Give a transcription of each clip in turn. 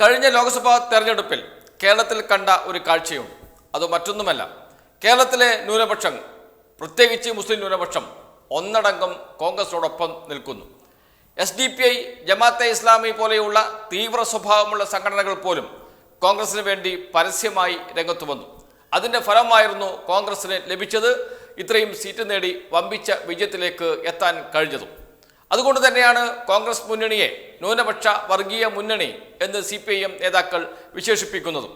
കഴിഞ്ഞ ലോക്സഭാ തെരഞ്ഞെടുപ്പിൽ കേരളത്തിൽ കണ്ട ഒരു കാഴ്ചയുണ്ട് അത് മറ്റൊന്നുമല്ല. കേരളത്തിലെ ന്യൂനപക്ഷം പ്രത്യേകിച്ച് മുസ്ലിം ന്യൂനപക്ഷം ഒന്നടങ്കം കോൺഗ്രസിനോടൊപ്പം നിൽക്കുന്നു. S D P I Jamaat-e Islami പോലെയുള്ള തീവ്ര സ്വഭാവമുള്ള സംഘടനകൾ പോലും കോൺഗ്രസിന് വേണ്ടി പരസ്യമായി രംഗത്ത് വന്നു. അതിന്റെ ഫലമായിരുന്നു കോൺഗ്രസിന് ലഭിച്ചത് ഇത്രയും സീറ്റ് നേടി വമ്പിച്ച വിജയത്തിലേക്ക് എത്താൻ കഴിഞ്ഞതും. അതുകൊണ്ട് തന്നെയാണ് കോൺഗ്രസ് മുന്നണിയെ ന്യൂനപക്ഷ വർഗീയ മുന്നണി എന്ന് സി പി ഐ എം നേതാക്കൾ വിശേഷിപ്പിക്കുന്നതും.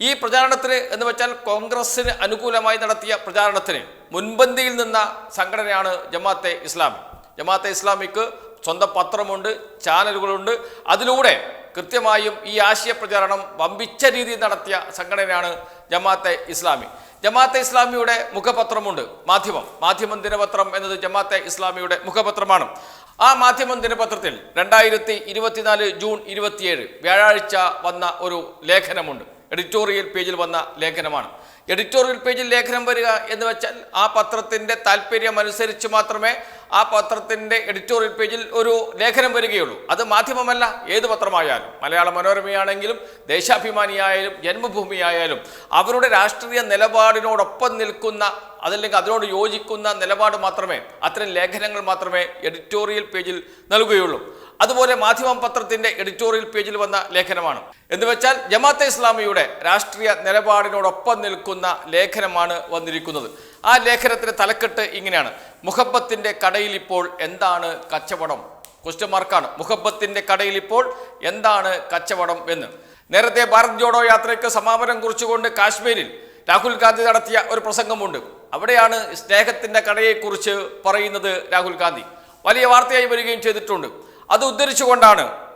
ഈ പ്രചാരണത്തിന് എന്ന് വെച്ചാൽ കോൺഗ്രസിന് അനുകൂലമായി നടത്തിയ പ്രചാരണത്തിന് മുൻപന്തിയിൽ നിന്ന സംഘടനയാണ് ജമാഅത്തെ ഇസ്ലാമി. ജമാഅത്തെ ഇസ്ലാമിക്ക് സ്വന്തം പത്രമുണ്ട് ചാനലുകളുണ്ട്. അതിലൂടെ കൃത്യമായും ഈ ആശയപ്രചാരണം വമ്പിച്ച രീതിയിൽ നടത്തിയ സംഘടനയാണ് ജമാഅത്തെ ഇസ്ലാമി. ജമാഅത്തെ ഇസ്ലാമിയുടെ മുഖപത്രമുണ്ട് മാധ്യമം. മാധ്യമം ദിനപത്രം എന്നത് ജമാഅത്തെ ഇസ്ലാമിയുടെ മുഖപത്രമാണ്. ആ മാധ്യമം ദിനപത്രത്തിൽ രണ്ടായിരത്തി ഇരുപത്തിനാല് ജൂൺ ഇരുപത്തിയേഴ് വ്യാഴാഴ്ച വന്ന ഒരു ലേഖനമുണ്ട്. എഡിറ്റോറിയൽ പേജിൽ വന്ന ലേഖനമാണ്. എഡിറ്റോറിയൽ പേജിൽ ലേഖനം വരിക എന്ന് വെച്ചാൽ ആ പത്രത്തിന്റെ താല്പര്യം അനുസരിച്ച് മാത്രമേ ആ പത്രത്തിന്റെ എഡിറ്റോറിയൽ പേജിൽ ഒരു ലേഖനം വരികയുള്ളൂ. അത് മാധ്യമമല്ല ഏത് പത്രമായാലും. മലയാള മനോരമയാണെങ്കിലും ദേശാഭിമാനിയായാലും ജന്മഭൂമിയായാലും അവരുടെ രാഷ്ട്രീയ നിലപാടിനോടൊപ്പം നിൽക്കുന്ന അതല്ലെങ്കിൽ അതിനോട് യോജിക്കുന്ന നിലപാട് മാത്രമേ അത്തരം ലേഖനങ്ങൾ മാത്രമേ എഡിറ്റോറിയൽ പേജിൽ നൽകുകയുള്ളൂ. അതുപോലെ മാധ്യമം പത്രത്തിന്റെ എഡിറ്റോറിയൽ പേജിൽ വന്ന ലേഖനമാണ്. എന്ന് വെച്ചാൽ ജമാഅത്തെ ഇസ്ലാമിയുടെ രാഷ്ട്രീയ നിലപാടിനോടൊപ്പം നിൽക്കുന്ന ലേഖനമാണ് വന്നിരിക്കുന്നത്. ആ ലേഖനത്തിന്റെ തലക്കെട്ട് ഇങ്ങനെയാണ്. മുഹബത്തിന്റെ കടയിൽ ഇപ്പോൾ എന്താണ് കച്ചവടം? ക്വസ്റ്റ്യൻ മാർക്കാണ് മുഹബത്തിന്റെ കടയിൽ ഇപ്പോൾ എന്താണ് കച്ചവടം എന്ന്. നേരത്തെ ഭാരത് ജോഡോ യാത്രയ്ക്ക് സമാപനം കുറിച്ചുകൊണ്ട് കാശ്മീരിൽ രാഹുൽ ഗാന്ധി നടത്തിയ ഒരു പ്രസംഗമുണ്ട്. അവിടെയാണ് സ്നേഹത്തിന്റെ കടയെക്കുറിച്ച് പറയുന്നത് രാഹുൽ ഗാന്ധി. വലിയ വാർത്തയായി വരികയും ചെയ്തിട്ടുണ്ട്. അത് ഉദ്ധരിച്ചുകൊണ്ടാണ്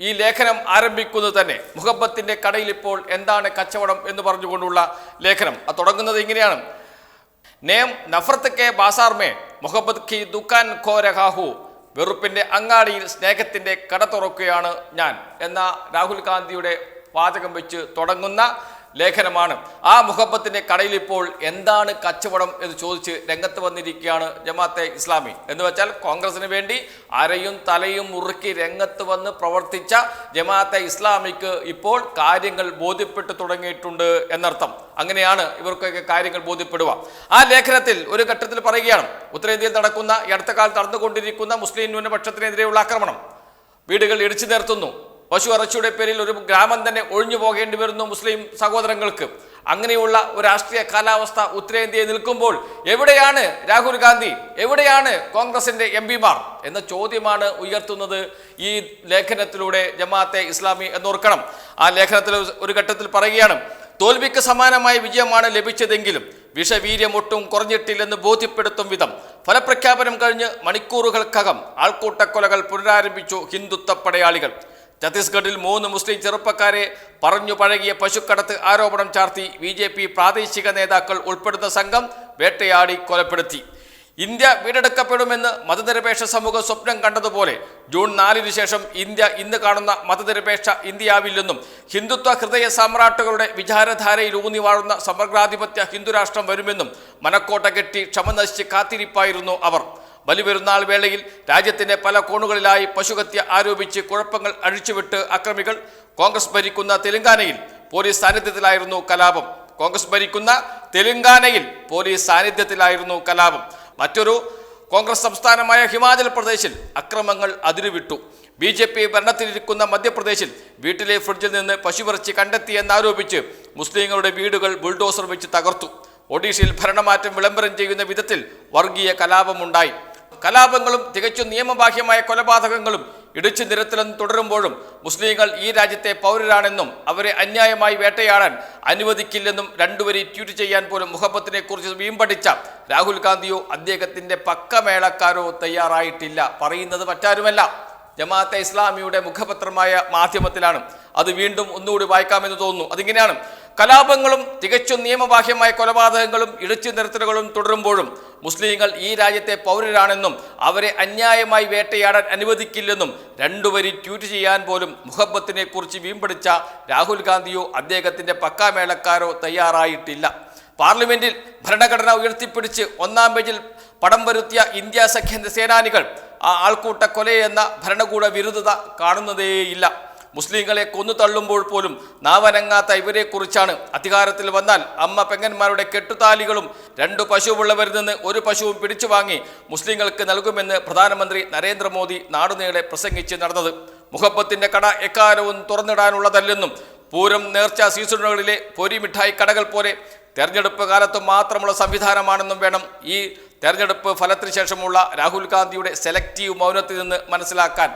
ഈ ലേഖനം ആരംഭിക്കുന്നത് തന്നെ. മുഹബത്തിന്റെ കടയിൽ ഇപ്പോൾ എന്താണ് കച്ചവടം എന്ന് പറഞ്ഞുകൊണ്ടുള്ള ലേഖനം. അത് തുടങ്ങുന്നത് ഇങ്ങനെയാണ്. നേം നഫർത്ത് കെ ബാസാർമേ മേ മുഹബത്ത് ഖി ദുക്കാൻ ഖോ രഹാഹു. വെറുപ്പിന്റെ അങ്ങാടിയിൽ സ്നേഹത്തിന്റെ കട തുറക്കുകയാണ് ഞാൻ. എന്ന രാഹുൽ ഗാന്ധിയുടെ വാചകം വെച്ച് തുടങ്ങുന്ന ലേഖനമാണ്. ആ മുഹബത്തിന്റെ കടയിൽ ഇപ്പോൾ എന്താണ് കച്ചവടം എന്ന് ചോദിച്ച് രംഗത്ത് വന്നിരിക്കുകയാണ് ജമാഅത്തെ ഇസ്ലാമി. എന്ന് വെച്ചാൽ കോൺഗ്രസിന് വേണ്ടി അരയും തലയും മുറുക്കി രംഗത്ത് വന്ന് പ്രവർത്തിച്ച ജമാഅത്തെ ഇസ്ലാമിക്ക് ഇപ്പോൾ കാര്യങ്ങൾ ബോധ്യപ്പെട്ടു തുടങ്ങിയിട്ടുണ്ട് എന്നർത്ഥം. അങ്ങനെയാണ് ഇവർക്കൊക്കെ കാര്യങ്ങൾ ബോധ്യപ്പെടുക. ആ ലേഖനത്തിൽ ഒരു ഘട്ടത്തിൽ പറയുകയാണ്. ഉത്തരേന്ത്യയിൽ നടക്കുന്ന ഈ അടുത്ത കാലത്ത് നടന്നുകൊണ്ടിരിക്കുന്ന മുസ്ലിം ന്യൂനപക്ഷത്തിനെതിരെയുള്ള ആക്രമണം. വീടുകൾ ഇടിച്ചു നിർത്തുന്നു. പശു ഇറച്ചിയുടെ പേരിൽ ഒരു ഗ്രാമം തന്നെ ഒഴിഞ്ഞു പോകേണ്ടി വരുന്നു മുസ്ലിം സഹോദരങ്ങൾക്ക്. അങ്ങനെയുള്ള ഒരു രാഷ്ട്രീയ കാലാവസ്ഥ ഉത്തരേന്ത്യയിൽ നിൽക്കുമ്പോൾ എവിടെയാണ് രാഹുൽ ഗാന്ധി? എവിടെയാണ് കോൺഗ്രസിന്റെ എം പിമാർ? എന്ന ചോദ്യമാണ് ഉയർത്തുന്നത് ഈ ലേഖനത്തിലൂടെ ജമാഅത്തെ ഇസ്ലാമി എന്നോർക്കണം. ആ ലേഖനത്തിൽ ഒരു ഘട്ടത്തിൽ പറയുകയാണ് തോൽവിക്ക് സമാനമായ വിജയമാണ് ലഭിച്ചതെങ്കിലും വിഷവീര്യം ഒട്ടും കുറഞ്ഞിട്ടില്ലെന്ന് ബോധ്യപ്പെടുത്തും വിധം. ഫലപ്രഖ്യാപനം കഴിഞ്ഞ് മണിക്കൂറുകൾക്കകം ആൾക്കൂട്ടക്കൊലകൾ പുനരാരംഭിച്ചു ഹിന്ദുത്വ പടയാളികൾ. ഛത്തീസ്ഗഡിൽ മൂന്ന് മുസ്ലിം ചെറുപ്പക്കാരെ പറഞ്ഞു പഴകിയ പശുക്കടത്ത് ആരോപണം ചാർത്തി ബി ജെ പി പ്രാദേശിക നേതാക്കൾ ഉൾപ്പെടുന്ന സംഘം വേട്ടയാടി കൊലപ്പെടുത്തി. ഇന്ത്യ വീണ്ടെടുക്കപ്പെടുമെന്ന് മതനിരപേക്ഷ സമൂഹം സ്വപ്നം കണ്ടതുപോലെ ജൂൺ നാലിന് ശേഷം ഇന്ത്യ ഇന്ന് കാണുന്ന മതനിരപേക്ഷ ഇന്ത്യയാവില്ലെന്നും ഹിന്ദുത്വ ഹൃദയ സാമ്രാട്ടുകളുടെ വിചാരധാരയിൽ ഊന്നി വാഴുന്ന സമഗ്രാധിപത്യ ഹിന്ദുരാഷ്ട്രം വരുമെന്നും മനക്കോട്ട കെട്ടി ക്ഷമ നശിച്ച് കാത്തിരിപ്പായിരുന്നു അവർ. ബലിപെരുന്നാൾ വേളയിൽ രാജ്യത്തിന്റെ പല കോണുകളിലായി പശുഹത്യ ആരോപിച്ച് കുഴപ്പങ്ങൾ അഴിച്ചുവിട്ട് അക്രമികൾ കോൺഗ്രസ് ഭരിക്കുന്ന തെലങ്കാനയിൽ പോലീസ് സാന്നിധ്യത്തിലായിരുന്നു കലാപം. കോൺഗ്രസ് ഭരിക്കുന്ന തെലങ്കാനയിൽ പോലീസ് സാന്നിധ്യത്തിലായിരുന്നു കലാപം. മറ്റൊരു കോൺഗ്രസ് സംസ്ഥാനമായ ഹിമാചൽ പ്രദേശിൽ അക്രമങ്ങൾ അതിരുവിട്ടു. ബി ജെ പി ഭരണത്തിലിരിക്കുന്ന മധ്യപ്രദേശിൽ വീട്ടിലെ ഫ്രിഡ്ജിൽ നിന്ന് പശുവിറച്ചി കണ്ടെത്തിയെന്നാരോപിച്ച് മുസ്ലിങ്ങളുടെ വീടുകൾ ബുൾഡോസർ വെച്ച് തകർത്തു. ഒഡീഷയിൽ ഭരണമാറ്റം വിളംബരം ചെയ്യുന്ന വിധത്തിൽ വർഗീയ കലാപമുണ്ടായി. കലാപങ്ങളും തികച്ചും നിയമബാഹ്യമായ കൊലപാതകങ്ങളും ഇടിച്ചു നിരത്തിലെന്ന് തുടരുമ്പോഴും മുസ്ലിങ്ങൾ ഈ രാജ്യത്തെ പൗരരാണെന്നും അവരെ അന്യായമായി വേട്ടയാടാൻ അനുവദിക്കില്ലെന്നും രണ്ടുപേരെ ട്വീറ്റ് ചെയ്യാൻ പോലും മുഹബത്തിനെ കുറിച്ച് വീമ്പടിച്ച രാഹുൽ ഗാന്ധിയോ അദ്ദേഹത്തിന്റെ പക്കമേളക്കാരോ തയ്യാറായിട്ടില്ല. പറയുന്നത് മറ്റാരുമല്ല. ജമാഅത്തെ ഇസ്ലാമിയുടെ മുഖപത്രമായ മാധ്യമത്തിലാണ്. അത് വീണ്ടും ഒന്നുകൂടി വായിക്കാമെന്ന് തോന്നുന്നു. അതിങ്ങനെയാണ്. കലാപങ്ങളും തികച്ചും നിയമബാഹ്യമായ കൊലപാതകങ്ങളും ഇടിച്ചു നിർത്തലുകളും തുടരുമ്പോഴും മുസ്ലിങ്ങൾ ഈ രാജ്യത്തെ പൗരരാണെന്നും അവരെ അന്യായമായി വേട്ടയാടാൻ അനുവദിക്കില്ലെന്നും രണ്ടുപേരി ട്വീറ്റ് ചെയ്യാൻ പോലും മുഹബത്തിനെ കുറിച്ച് വീമ്പടിച്ച രാഹുൽ ഗാന്ധിയോ അദ്ദേഹത്തിന്റെ പക്കാമേളക്കാരോ തയ്യാറായിട്ടില്ല. പാർലമെന്റിൽ ഭരണഘടന ഉയർത്തിപ്പിടിച്ച് ഒന്നാം പേജിൽ പടം വരുത്തിയ ഇന്ത്യ സഖ്യ സേനാനികൾ ആ ആൾക്കൂട്ട കൊലയെന്ന ഭരണകൂട വിരുദ്ധത കാണുന്നതേയില്ല. മുസ്ലിങ്ങളെ കൊന്നു തള്ളുമ്പോൾ പോലും നാവനങ്ങാത്ത ഇവരെക്കുറിച്ചാണ് അധികാരത്തിൽ വന്നാൽ അമ്മ പെങ്ങന്മാരുടെ കെട്ടുതാലികളും രണ്ടു പശുവുള്ളവരിൽ നിന്ന് ഒരു പശുവും പിടിച്ചു വാങ്ങി മുസ്ലിങ്ങൾക്ക് നൽകുമെന്ന് പ്രധാനമന്ത്രി നരേന്ദ്രമോദി നാടുനീളെ പ്രസംഗിച്ച് നടന്നത്. മുഹബത്തിന്റെ കട എക്കാലവും തുറന്നിടാനുള്ളതല്ലെന്നും പൂരം നേർച്ച സീസണുകളിലെ പൊരി മിഠായി കടകൾ പോലെ തെരഞ്ഞെടുപ്പ് കാലത്ത് മാത്രമുള്ള സംവിധാനമാണെന്നും വേണം ഈ തെരഞ്ഞെടുപ്പ് ഫലത്തിന് ശേഷമുള്ള രാഹുൽ ഗാന്ധിയുടെ സെലക്റ്റീവ് മൗനത്തിൽ നിന്ന് മനസ്സിലാക്കാൻ.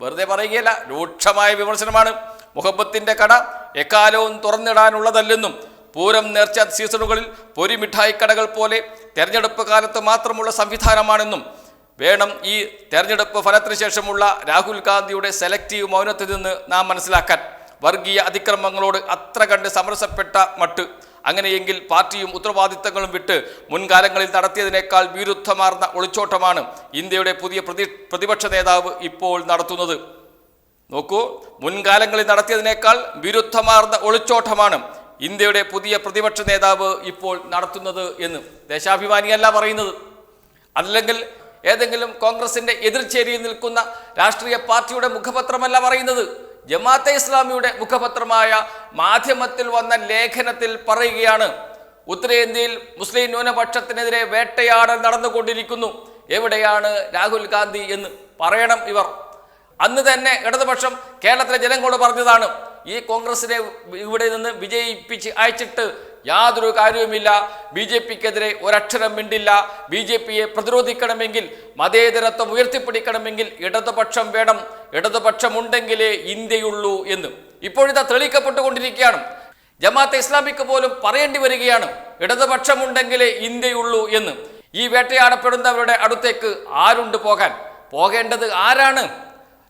വെറുതെ പറയുകയല്ല രൂക്ഷമായ വിമർശനമാണ്. മുഹബത്തിന്റെ കട എക്കാലവും തുറന്നിടാനുള്ളതല്ലെന്നും പൂരം നേർച്ച സീസണുകളിൽ പൊരി മിഠായി കടകൾ പോലെ തെരഞ്ഞെടുപ്പ് കാലത്ത് മാത്രമുള്ള സംവിധാനമാണെന്നും വേണം ഈ തെരഞ്ഞെടുപ്പ് ഫലത്തിന് ശേഷമുള്ള രാഹുൽ ഗാന്ധിയുടെ സെലക്റ്റീവ് മൗനത്തിൽ നിന്ന് നാം മനസ്സിലാക്കാൻ. വർഗീയ അതിക്രമങ്ങളോട് അത്ര കണ്ട് സമരസപ്പെട്ട മട്ട് അങ്ങനെയെങ്കിൽ പാർട്ടിയും ഉത്തരവാദിത്തങ്ങളും വിട്ട് മുൻകാലങ്ങളിൽ നടത്തിയതിനേക്കാൾ വിരുദ്ധമാർന്ന ഒളിച്ചോട്ടമാണ് ഇന്ത്യയുടെ പുതിയ പ്രതി പ്രതിപക്ഷ നേതാവ് ഇപ്പോൾ നടത്തുന്നത്. നോക്കൂ മുൻകാലങ്ങളിൽ നടത്തിയതിനേക്കാൾ വിരുദ്ധമാർന്ന ഒളിച്ചോട്ടമാണ് ഇന്ത്യയുടെ പുതിയ പ്രതിപക്ഷ നേതാവ് ഇപ്പോൾ നടത്തുന്നത് എന്ന് ദേശാഭിമാനിയല്ല പറയുന്നത്. അല്ലെങ്കിൽ ഏതെങ്കിലും കോൺഗ്രസിന്റെ എതിർചേരിയിൽ നിൽക്കുന്ന രാഷ്ട്രീയ പാർട്ടിയുടെ മുഖപത്രമല്ല പറയുന്നത്. ജമാഅത്തെ ഇസ്ലാമിയുടെ മുഖപത്രമായ മാധ്യമത്തിൽ വന്ന ലേഖനത്തിൽ പറയുകയാണ് ഉത്തരേന്ത്യയിൽ മുസ്ലിം ന്യൂനപക്ഷത്തിനെതിരെ വേട്ടയാടൽ നടന്നുകൊണ്ടിരിക്കുന്നു. എവിടെയാണ് രാഹുൽ ഗാന്ധി എന്ന് പറയണം ഇവർ. അന്ന് തന്നെ ഇടതുപക്ഷം കേരളത്തിലെ ജനങ്ങളോട് പറഞ്ഞതാണ് ഈ കോൺഗ്രസിനെ ഇവിടെ നിന്ന് വിജയിപ്പിച്ച് അയച്ചിട്ട് യാതൊരു കാര്യവുമില്ല. ബി ജെ പിക്കെതിരെ ഒരക്ഷരം മിണ്ടില്ല. ബി ജെ പിയെ പ്രതിരോധിക്കണമെങ്കിൽ മതേതരത്വം ഉയർത്തിപ്പിടിക്കണമെങ്കിൽ ഇടതുപക്ഷം വേണം. ഇടതുപക്ഷം ഇടതുപക്ഷമുണ്ടെങ്കിലേ ഇന്ത്യയുള്ളൂ എന്ന്. ഇപ്പോഴിതാ തെളിയിക്കപ്പെട്ടുകൊണ്ടിരിക്കുകയാണ്. ജമാഅത്തെ ഇസ്ലാമിക്ക് പോലും പറയേണ്ടി വരികയാണ്. ഇടതുപക്ഷമുണ്ടെങ്കിലേ ഇന്ത്യയുള്ളൂ എന്ന്. ഈ വേട്ടയാടപ്പെടുന്നവരുടെ അടുത്തേക്ക് ആരുണ്ട് പോകാൻ? പോകേണ്ടത് ആരാണ്?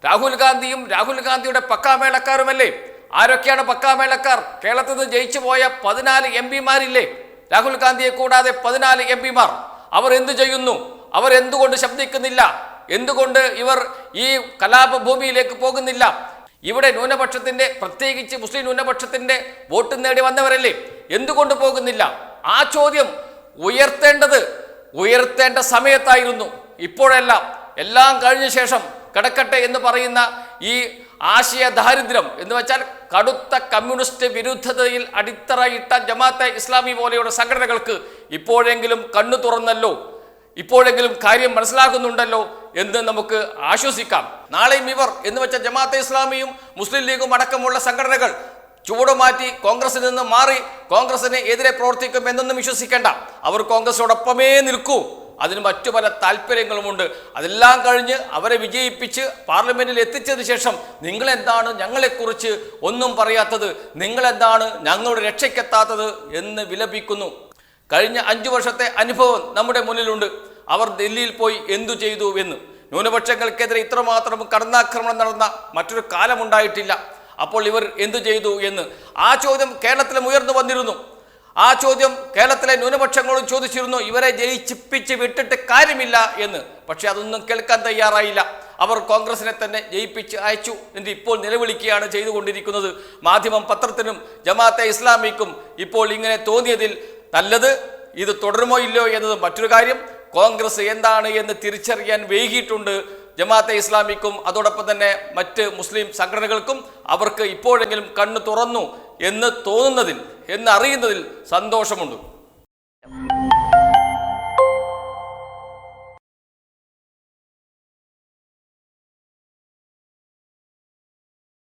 രാഹുൽ ഗാന്ധിയും രാഹുൽ ഗാന്ധിയുടെ പക്കാമേളക്കാരുമല്ലേ ആരൊക്കെയാണ് പക്കാമേളക്കാർ കേരളത്തിൽ നിന്ന് ജയിച്ചു പോയ പതിനാല് എം പിമാരില്ലേ? രാഹുൽ ഗാന്ധിയെ കൂടാതെ പതിനാല് എം പിമാർ. അവർ എന്തു ചെയ്യുന്നു? അവർ എന്തുകൊണ്ട് ശബ്ദിക്കുന്നില്ല? എന്തുകൊണ്ട് ഇവർ ഈ കലാപഭൂമിയിലേക്ക് പോകുന്നില്ല? ഇവിടെ ന്യൂനപക്ഷത്തിന്റെ പ്രത്യേകിച്ച് മുസ്ലിം ന്യൂനപക്ഷത്തിന്റെ വോട്ട് നേടി വന്നവരല്ലേ? എന്തുകൊണ്ട് പോകുന്നില്ല? ആ ചോദ്യം ഉയർത്തേണ്ടത് ഉയർത്തേണ്ട സമയത്തായിരുന്നു. ഇപ്പോഴെല്ലാം എല്ലാം കഴിഞ്ഞ ശേഷം കിടക്കട്ടെ എന്ന് പറയുന്ന ഈ ആശയ ദാരിദ്ര്യം എന്ന് വെച്ചാൽ കടുത്ത കമ്മ്യൂണിസ്റ്റ് വിരുദ്ധതയിൽ അടിത്തറയിട്ട ജമാഅത്തെ ഇസ്ലാമി പോലെയുള്ള സംഘടനകൾക്ക് ഇപ്പോഴെങ്കിലും കണ്ണു തുറന്നല്ലോ ഇപ്പോഴെങ്കിലും കാര്യം മനസ്സിലാക്കുന്നുണ്ടല്ലോ എന്ന് നമുക്ക് ആശ്വസിക്കാം. നാളെയും ഇവർ എന്ന് വെച്ച ജമാഅത്തെ ഇസ്ലാമിയും മുസ്ലിം ലീഗും അടക്കമുള്ള സംഘടനകൾ ചുവടുമാറ്റി കോൺഗ്രസിൽ നിന്ന് മാറി കോൺഗ്രസിന് എതിരെ പ്രവർത്തിക്കും എന്നൊന്നും വിശ്വസിക്കേണ്ട. അവർ കോൺഗ്രസിനോടൊപ്പമേ നിൽക്കൂ. അതിന് മറ്റു പല താല്പര്യങ്ങളുമുണ്ട്. അതെല്ലാം കഴിഞ്ഞ് അവരെ വിജയിപ്പിച്ച് പാർലമെന്റിൽ എത്തിച്ചതിന് ശേഷം നിങ്ങളെന്താണ് ഞങ്ങളെക്കുറിച്ച് ഒന്നും പറയാത്തത്? നിങ്ങളെന്താണ് ഞങ്ങളുടെ രക്ഷയ്ക്കെത്താത്തത് എന്ന് വിലപിക്കുന്നു. കഴിഞ്ഞ അഞ്ചു വർഷത്തെ അനുഭവം നമ്മുടെ മുന്നിലുണ്ട്. അവർ ഡൽഹിയിൽ പോയി എന്തു ചെയ്തു എന്ന്. ന്യൂനപക്ഷങ്ങൾക്കെതിരെ ഇത്രമാത്രം കടന്നാക്രമണം നടന്ന മറ്റൊരു കാലമുണ്ടായിട്ടില്ല. അപ്പോൾ ഇവർ എന്തു ചെയ്തു എന്ന്. ആ ചോദ്യം കേരളത്തിലും ഉയർന്നു വന്നിരുന്നു. ആ ചോദ്യം കേരളത്തിലെ ന്യൂനപക്ഷങ്ങളും ചോദിച്ചിരുന്നു. ഇവരെ ജയിച്ചിപ്പിച്ച് വിട്ടിട്ട് കാര്യമില്ല എന്ന്. പക്ഷെ അതൊന്നും കേൾക്കാൻ തയ്യാറായില്ല. അവർ കോൺഗ്രസിനെ തന്നെ ജയിപ്പിച്ച് അയച്ചു. എന്ന് ഇപ്പോൾ നിലവിളിക്കുകയാണ് ചെയ്തുകൊണ്ടിരിക്കുന്നത്. മാധ്യമം പത്രത്തിനും ജമാഅത്തെ ഇസ്ലാമിക്കും ഇപ്പോൾ ഇങ്ങനെ തോന്നിയതിൽ നല്ലത് ഇത് തുടരുമോ ഇല്ലയോ എന്നത് മറ്റൊരു കാര്യം. കോൺഗ്രസ് എന്താണ് എന്ന് തിരിച്ചറിയാൻ വൈകിയിട്ടുണ്ട് ജമാഅത്തെ ഇസ്ലാമിക്കും അതോടൊപ്പം തന്നെ മറ്റ് മുസ്ലിം സംഘടനകൾക്കും. അവർക്ക് ഇപ്പോഴെങ്കിലും കണ്ണ് തുറന്നു. എന്ന് തോന്നുന്നതിൽ എന്നറിയുന്നതിൽ സന്തോഷമുണ്ട്.